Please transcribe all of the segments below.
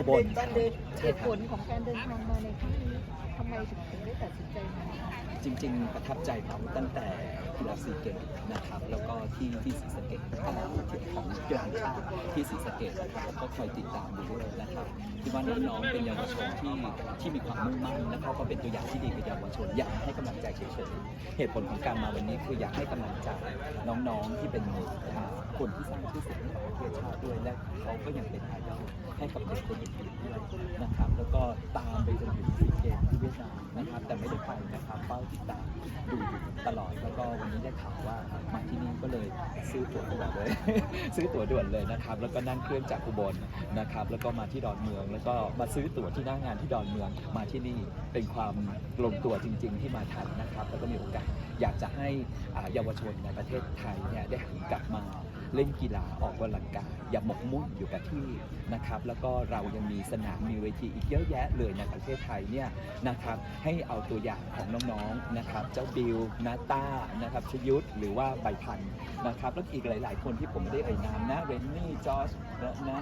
อุบลการเดินใช่เหตุคผรับลของการเดินทางมาในครั้งนี้ทำไมถึงถึงได้ตัดสินใจมาจริง ๆ ประทับใจเขาตั้งแต่กีฬาซีเกมนะครับ แล้วก็ที่ที่ศรีสะเกดตลาดของกีฬาแห่งชาติที่ศรีสะเกดนะครับแล้วก็คอยติดตามดูด้วยนะครับคิดว่าน้องๆเป็นเยาวชนที่ที่มีความมุ่งมั่นและเขาก็เป็นตัวอย่างที่ดีกับเยาวชนอยากให้กำลังใจเฉยๆเหตุผลของการมาวันนี้คืออยากให้กำลังใจน้องๆที่เป็นอ่าคนที่สร้างชื่อเสียง และเขาก็ยังเป็นไอดอลให้กับเด็กคนอื่นๆด้วยนะครับ แล้วก็ตามไปจนถึงซีเกมที่เวียดนามนะครับ แต่ไม่ได้ไปนะครับเฝ้าติดตามดูอยู่ตลอดแล้วก็วันนี้ได้ข่าวว่ามาที่นี่ก็เลยซื้อตั๋วด่วนเลย ซื้อตั๋วด่วนเลยนะครับ แล้วก็นั่งเครื่องจากอุบลนะครับ แล้วก็มาที่ดอนเมือง แล้วก็มาซื้อตั๋วที่หน้างานที่ดอนเมืองมาที่นี่เป็นความลงตัวจริง ๆ ที่มาทันนะครับ แล้วก็มีโอกาส อยากจะให้เยาวชนในประเทศไทยเนี่ยได้หันกลับมาเล่นกีฬาออกกำลังกายอย่าหมกมุ่นอยู่กับที่นะครับแล้วก็เรายังมีสนามมีเวทีอีกเยอะแยะเลยในประเทศไทยเนี่ยนะครับให้เอาตัวอย่างของน้องๆนะครับเจ้าบิวนาตานะครับชยุทธหรือว่าใบพันธุ์นะครับแล้วอีกหลาย ๆ คนที่ผมไม่ได้เอ่ยนามนะเรนนี่จอร์จนะนะ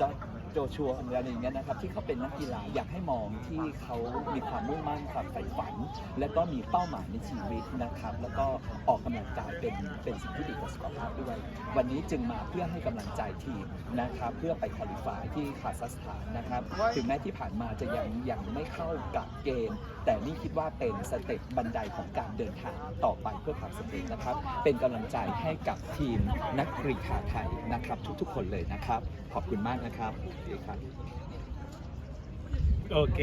จอร์ โจชัวอะไรอย่างเงี้ยนะครับที่เขาเป็นนักกีฬาอยากให้มองที่เขามีความมุ่งมั่นความใฝ่ฝัน และก็มีเป้าหมายในชีวิตนะครับ แล้วก็ออกกำลังกายเป็นเป็นสิ่งที่ดีต่อสุขภาพด้วย วันนี้จึงมาเพื่อให้กำลังใจทีมนะครับ เพื่อไปคาลิฟายที่คาซัคสถานนะครับ ถึงแม้ที่ผ่านมาจะยังยังไม่เข้ากับเกณฑ์ แต่นี่คิดว่าเป็นสเต็ปบันไดของการเดินทางต่อไปเพื่อความสำเร็จนะครับ เป็นกำลังใจให้กับทีมนักกรีฑาไทยนะครับ ทุกๆ คนเลยนะครับ ขอบคุณมากนะครับสวัสดีครับโอเค